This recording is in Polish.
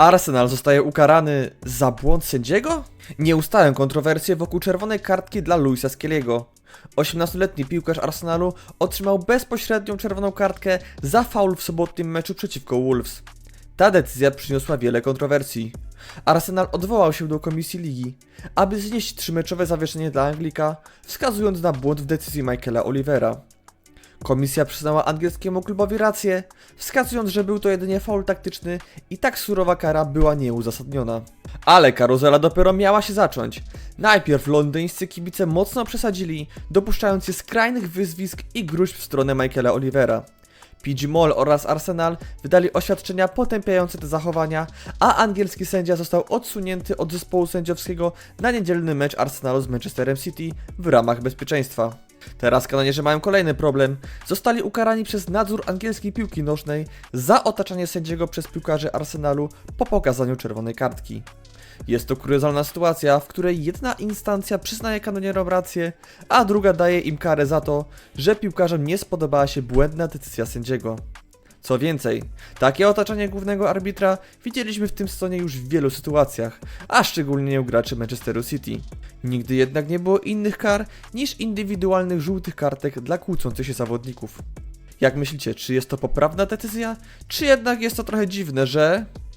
Arsenal zostaje ukarany za błąd sędziego? Nie ustają kontrowersje wokół czerwonej kartki dla Luisa Skelliego. 18-letni piłkarz Arsenalu otrzymał bezpośrednią czerwoną kartkę za faul w sobotnim meczu przeciwko Wolves. Ta decyzja przyniosła wiele kontrowersji. Arsenal odwołał się do komisji ligi, aby znieść trzymeczowe zawieszenie dla Anglika, wskazując na błąd w decyzji Michaela Olivera. Komisja przyznała angielskiemu klubowi rację, wskazując, że był to jedynie faul taktyczny i tak surowa kara była nieuzasadniona. Ale karuzela dopiero miała się zacząć. Najpierw londyńscy kibice mocno przesadzili, dopuszczając się skrajnych wyzwisk i gruźb w stronę Michaela Olivera. PG Moll oraz Arsenal wydali oświadczenia potępiające te zachowania, a angielski sędzia został odsunięty od zespołu sędziowskiego na niedzielny mecz Arsenalu z Manchesterem City w ramach bezpieczeństwa. Teraz kanonierzy mają kolejny problem. Zostali ukarani przez nadzór angielskiej piłki nożnej za otaczanie sędziego przez piłkarzy Arsenalu po pokazaniu czerwonej kartki. Jest to kuriozalna sytuacja, w której jedna instancja przyznaje kanonierom rację, a druga daje im karę za to, że piłkarzom nie spodobała się błędna decyzja sędziego. Co więcej, takie otaczanie głównego arbitra widzieliśmy w tym sezonie już w wielu sytuacjach, a szczególnie u graczy Manchesteru City. Nigdy jednak nie było innych kar niż indywidualnych żółtych kartek dla kłócących się zawodników. Jak myślicie, czy jest to poprawna decyzja, czy jednak jest to trochę dziwne, że